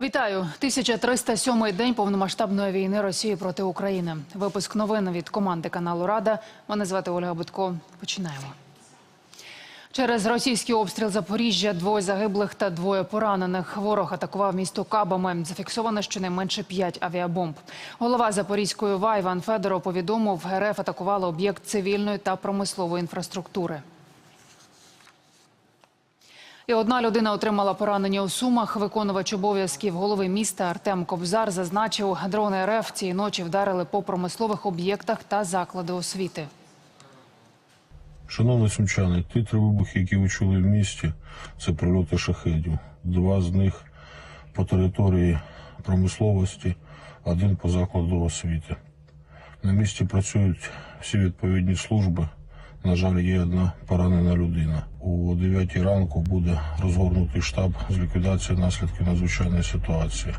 Вітаю! 1307-й день повномасштабної війни Росії проти України. Випуск новин від команди каналу Рада. Мене звати Ольга Будко. Починаємо. Через російський обстріл Запоріжжя двоє загиблих та двоє поранених. Ворог атакував місто кабами. Зафіксовано щонайменше п'ять авіабомб. Голова Запорізької ОВА Іван Федоров повідомив, РФ атакувала об'єкт цивільної та промислової інфраструктури. І одна людина отримала поранення у Сумах. Виконувач обов'язків голови міста Артем Кобзар зазначив, дрони РФ цієї ночі вдарили по промислових об'єктах та заклади освіти. Шановні сумчани, ті три вибухи, які ви чули в місті, це прильоти шахедів. Два з них по території промисловості, один по закладу освіти. На місці працюють всі відповідні служби. На жаль, є одна поранена людина. О 9 ранку буде розгорнутий штаб з ліквідації наслідків надзвичайної ситуації.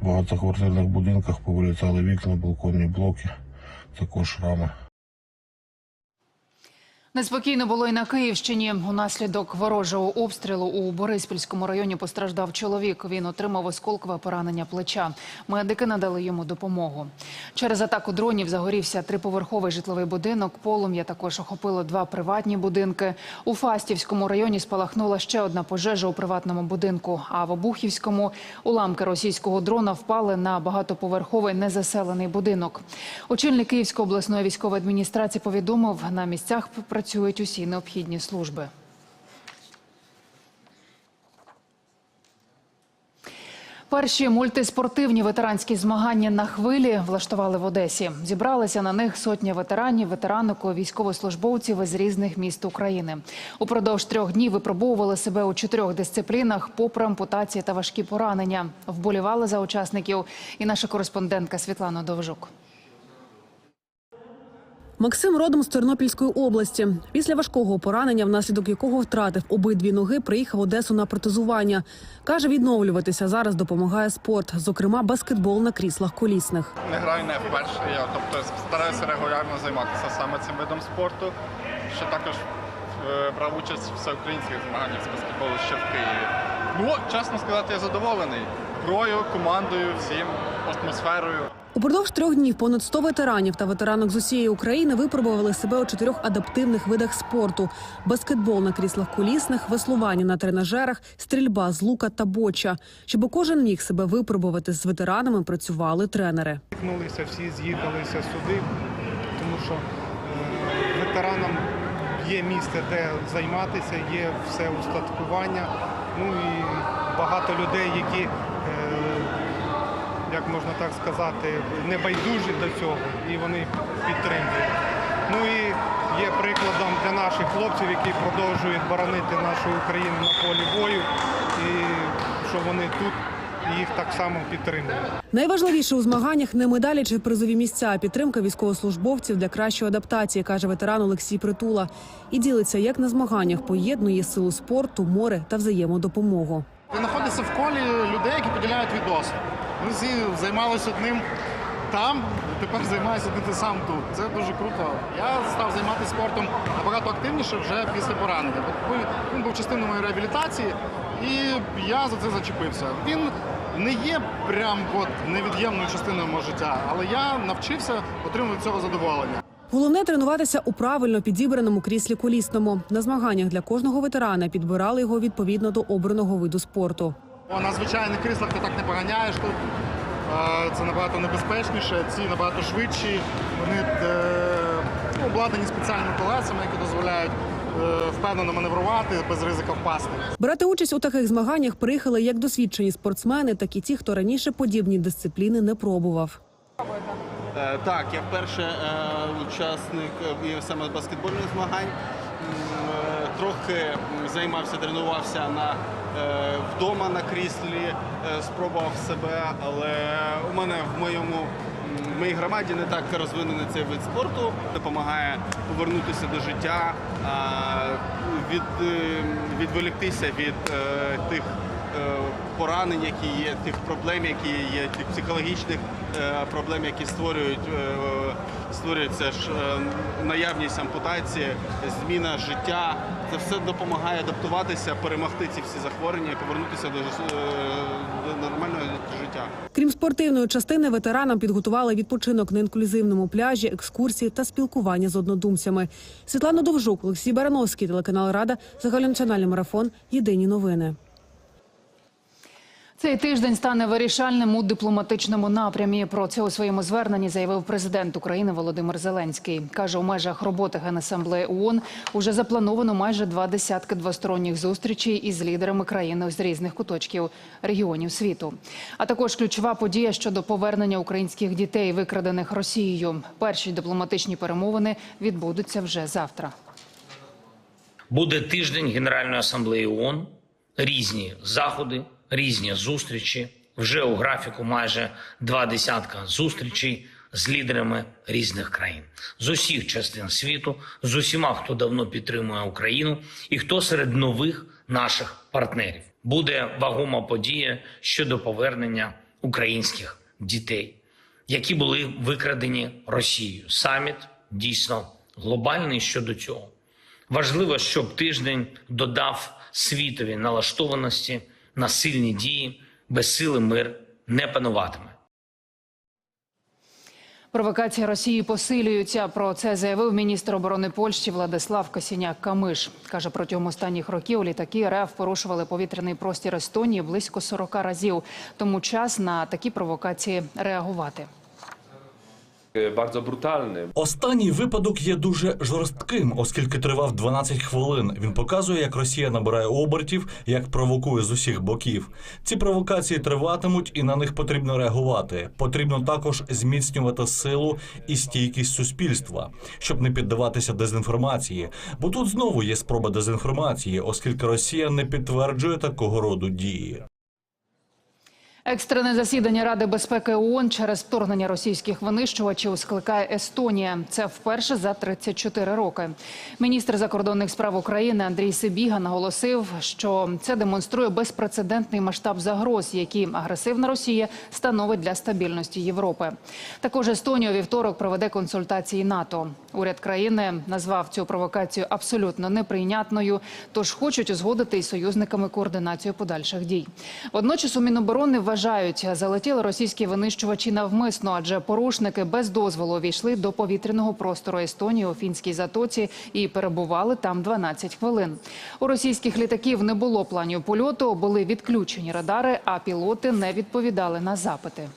В багатоквартирних будинках повилітали вікна, балконні блоки, також рами. Неспокійно було і на Київщині. Унаслідок ворожого обстрілу у Бориспільському районі постраждав чоловік. Він отримав осколкове поранення плеча. Медики надали йому допомогу. Через атаку дронів загорівся триповерховий житловий будинок. Полум'я також охопило два приватні будинки. У Фастівському районі спалахнула ще одна пожежа у приватному будинку. А в Обухівському уламки російського дрона впали на багатоповерховий незаселений будинок. Очільник Київської обласної військової адміністрації повідомив, на місцях працюють усі необхідні служби. Перші мультиспортивні ветеранські змагання на хвилі влаштували в Одесі. Зібралися на них сотня ветеранів, ветеранок, військовослужбовців із різних міст України. Упродовж трьох днів випробовували себе у чотирьох дисциплінах, попри ампутації та важкі поранення. Вболівали за учасників і наша кореспондентка Світлана Довжук. Максим родом з Тернопільської області. Після важкого поранення, внаслідок якого втратив обидві ноги, приїхав в Одесу на протезування. Каже, відновлюватися зараз допомагає спорт, зокрема баскетбол на кріслах колісних. Не граю не вперше. Я тобто стараюся регулярно займатися саме цим видом спорту. Ще також е, брав участь в всеукраїнських змаганнях з баскетболу ще в Києві. Ну, чесно сказати, я задоволений грою, командою, всім, атмосферою. Упродовж трьох днів понад 100 ветеранів та ветеранок з усієї України випробували себе у чотирьох адаптивних видах спорту: баскетбол на кріслах колісних, веслування на тренажерах, стрільба з лука та боча. Щоб кожен міг себе випробувати з ветеранами, працювали тренери. Стикнулися, всі з'їхалися сюди, тому що е, ветеранам є місце, де займатися, є все устаткування. Ну і багато людей, які, е, як можна так сказати, не байдужі до цього, і вони підтримують. Ну і є прикладом для наших хлопців, які продовжують боронити нашу Україну на полі бою, і що вони тут і їх так само підтримують. Найважливіше у змаганнях не медалі чи призові місця, а підтримка військовослужбовців для кращої адаптації, каже ветеран Олексій Притула. І ділиться, як на змаганнях поєднує силу спорту, море та взаємодопомогу. Ти знаходишся в колі людей, які поділяють. Ми всі займалися одним там, тепер займаюся одним ти сам тут. Це дуже круто. Я став займатися спортом набагато активніше вже після поранення. Він був частиною моєї реабілітації, і я за це зачепився. Він не є прям от невід'ємною частиною мого життя, але я навчився отримувати цього задоволення. Головне тренуватися у правильно підібраному кріслі колісному. На змаганнях для кожного ветерана підбирали його відповідно до обраного виду спорту. Бо на звичайних кріслах ти так не поганяєш тут. Це набагато небезпечніше, ці набагато швидші. Вони е, ну, обладнані спеціальними колесами, які дозволяють е, впевнено маневрувати без ризика впасти. Брати участь у таких змаганнях приїхали як досвідчені спортсмени, так і ті, хто раніше подібні дисципліни не пробував. Е, Так, я вперше учасник і саме баскетбольних змагань. Трохи займався, тренувався на, е, вдома на кріслі, е, спробував себе, але у мене в моєму в моїй громаді не так розвинений цей вид спорту. Допомагає повернутися до життя, від, е, відволіктися від тих поранень, які є, тих проблем, які є, тих психологічних проблем, які створюють, створюється ж наявність ампутації, зміна життя. Це все допомагає адаптуватися, перемогти ці всі захворювання і повернутися до, е, нормального життя. Крім спортивної частини, ветеранам підготували відпочинок на інклюзивному пляжі, екскурсії та спілкування з однодумцями. Світлана Довжук, Олексій Барановський, телеканал Рада, загальнонаціональний марафон. Єдині новини. Цей тиждень стане вирішальним у дипломатичному напрямі. Про це у своєму зверненні заявив президент України Володимир Зеленський. Каже, у межах роботи Генасамблеї ООН уже заплановано майже два десятки двосторонніх зустрічей із лідерами країни з різних куточків регіонів світу. А також ключова подія щодо повернення українських дітей, викрадених Росією. Перші дипломатичні перемовини відбудуться вже завтра. Буде тиждень Генеральної асамблеї ООН, різні заходи, різні зустрічі. Вже у графіку майже два десятка зустрічей з лідерами різних країн з усіх частин світу, з усіма, хто давно підтримує Україну, і хто серед нових наших партнерів. Буде вагома подія щодо повернення українських дітей, які були викрадені Росією. Саміт дійсно глобальний щодо цього. Важливо, щоб тиждень додав світові налаштованості на сильні дії, без сили мир не пануватиме. Провокації Росії посилюються. Про це заявив міністр оборони Польщі Владислав Касіняк-Камиш. Каже, протягом останніх років літаки РФ порушували повітряний простір Естонії близько 40 разів. Тому час на такі провокації реагувати. Bardzo brutalny. Останній випадок є дуже жорстким, оскільки тривав 12 хвилин. Він показує, як Росія набирає обертів, як провокує з усіх боків. Ці провокації триватимуть, і на них потрібно реагувати. Потрібно також зміцнювати силу і стійкість суспільства, щоб не піддаватися дезінформації. Бо тут знову є спроба дезінформації, оскільки Росія не підтверджує такого роду дії. Екстрене засідання Ради безпеки ООН через вторгнення російських винищувачів скликає Естонія. Це вперше за 34 роки. Міністр закордонних справ України Андрій Сибіга наголосив, що це демонструє безпрецедентний масштаб загроз, які агресивна Росія становить для стабільності Європи. Також Естонія вівторок проведе консультації НАТО. Уряд країни назвав цю провокацію абсолютно неприйнятною, тож хочуть узгодити із союзниками координацію подальших дій. Водночас у Міноборони вважають, залетіли російські винищувачі навмисно, адже порушники без дозволу війшли до повітряного простору Естонії у фінській затоці і перебували там 12 хвилин. У російських літаків не було планів польоту, були відключені радари, а пілоти не відповідали на запити.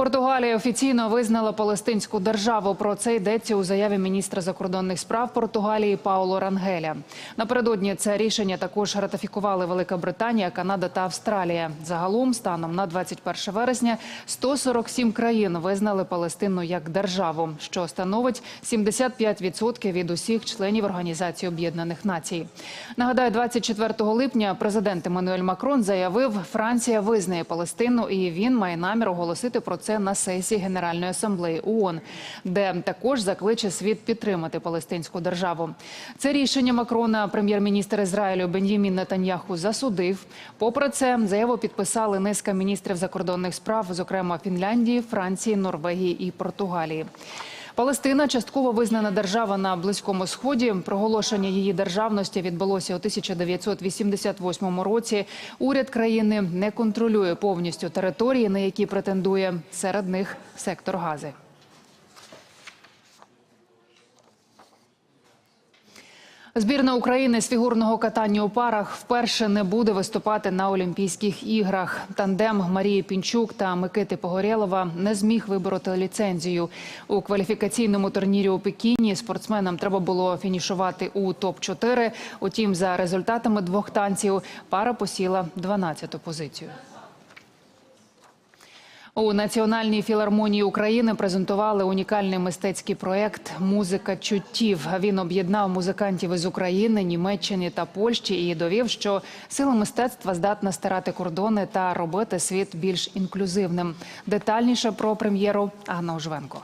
Португалія офіційно визнала Палестинську державу. Про це йдеться у заяві міністра закордонних справ Португалії Пауло Рангеля. Напередодні це рішення також ратифікували Велика Британія, Канада та Австралія. Загалом, станом на 21 вересня, 147 країн визнали Палестину як державу, що становить 75% від усіх членів Організації Об'єднаних Націй. Нагадаю, 24 липня президент Еммануель Макрон заявив, Франція визнає Палестину, і він має намір оголосити про це на сесії Генеральної асамблеї ООН, де також закличе світ підтримати палестинську державу. Це рішення Макрона прем'єр-міністр Ізраїлю Бен'ємін Нетаньяху засудив. Попри це, заяву підписали низка міністрів закордонних справ, зокрема Фінляндії, Франції, Норвегії і Португалії. Палестина частково визнана держава на близькому сході. Проголошення її державності відбулося у 1988 році. Уряд країни не контролює повністю території, на які претендує серед них сектор Гази. Збірна України з фігурного катання у парах вперше не буде виступати на Олімпійських іграх. Тандем Марії Пінчук та Микити Погорєлова не зміг вибороти ліцензію. У кваліфікаційному турнірі у Пекіні спортсменам треба було фінішувати у топ-4. Утім, за результатами двох танців пара посіла 12-ту позицію. У Національній філармонії України презентували унікальний мистецький проект Музика чуттів. Він об'єднав музикантів із України, Німеччини та Польщі і довів, що сила мистецтва здатна стирати кордони та робити світ більш інклюзивним. Детальніше про прем'єру Анна Ожвенко.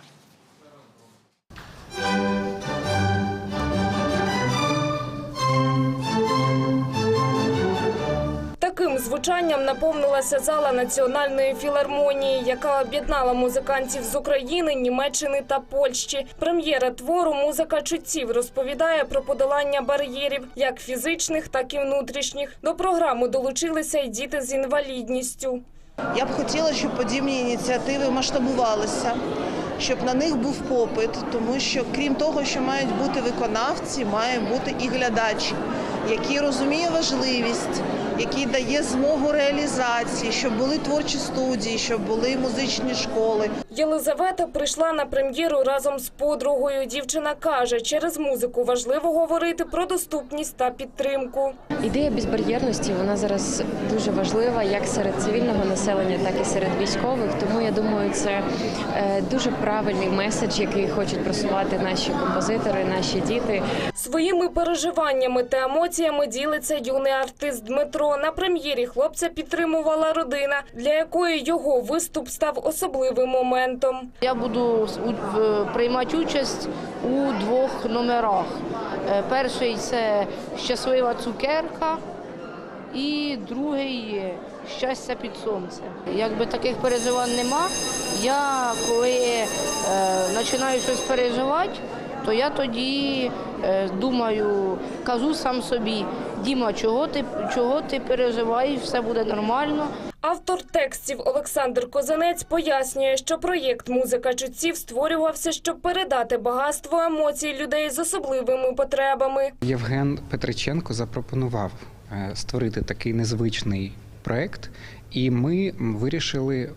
Звучанням наповнилася зала національної філармонії, яка об'єднала музикантів з України, Німеччини та Польщі. Прем'єра твору Музика чутців розповідає про подолання бар'єрів, як фізичних, так і внутрішніх. До програми долучилися й діти з інвалідністю. Я б хотіла, щоб подібні ініціативи масштабувалися, щоб на них був попит, тому що крім того, що мають бути виконавці, має бути і глядач, який розуміє важливість, який дає змогу реалізації, щоб були творчі студії, щоб були музичні школи. Єлизавета прийшла на прем'єру разом з подругою. Дівчина каже, через музику важливо говорити про доступність та підтримку. Ідея безбар'єрності вона зараз дуже важлива як серед цивільного населення, так і серед військових. Тому я думаю, це е, дуже правильний меседж, який хочуть просувати наші композитори, наші діти. Своїми переживаннями та емоціями ділиться юний артист Дмитро. На прем'єрі хлопця підтримувала родина, для якої його виступ став особливим моментом. Я буду приймати участь у двох номерах. Е, Перший це щаслива цукерка, і другий щастя під сонцем. Якби таких переживань нема, я коли е, починаю щось переживати, то я тоді е, думаю, кажу сам собі, Діма, чого ти, чого ти переживаєш, все буде нормально. Автор текстів Олександр Козанець пояснює, що проєкт Музика чутців створювався, щоб передати багатство емоцій людей з особливими потребами. Євген Петриченко запропонував е, створити такий незвичний проект, і ми вирішили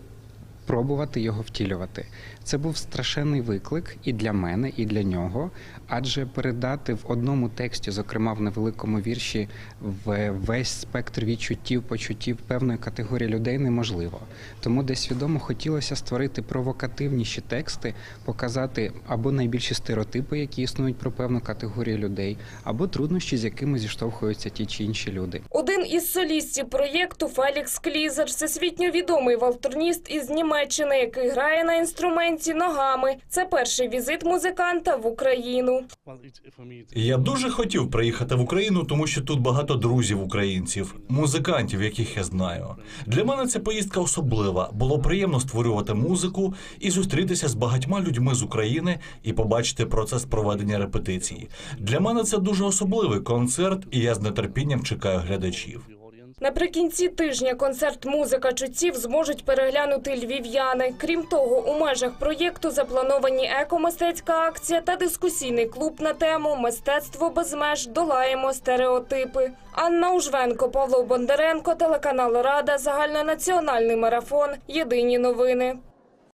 пробувати його втілювати. Це був страшенний виклик і для мене, і для нього, адже передати в одному тексті, зокрема в невеликому вірші, в- весь спектр відчуттів, почуттів певної категорії людей неможливо. Тому десь свідомо хотілося створити провокативніші тексти, показати або найбільші стереотипи, які існують про певну категорію людей, або труднощі, з якими зіштовхуються ті чи інші люди. Один із солістів проєкту Фелікс Клізер, всесвітньо відомий валторніст із Німеччини, який грає на інструменті ногами. Це перший візит музиканта в Україну. Я дуже хотів приїхати в Україну, тому що тут багато друзів українців, музикантів, яких я знаю. Для мене ця поїздка особлива. Було приємно створювати музику і зустрітися з багатьма людьми з України і побачити процес проведення репетицій. Для мене це дуже особливий концерт, і я з нетерпінням чекаю глядачів. Наприкінці тижня концерт Музика чуттів зможуть переглянути львів'яни. Крім того, у межах проєкту заплановані екомистецька акція та дискусійний клуб на тему Мистецтво без меж долаємо стереотипи. Анна Ужвенко, Павло Бондаренко, телеканал Рада, загальнонаціональний марафон. Єдині новини.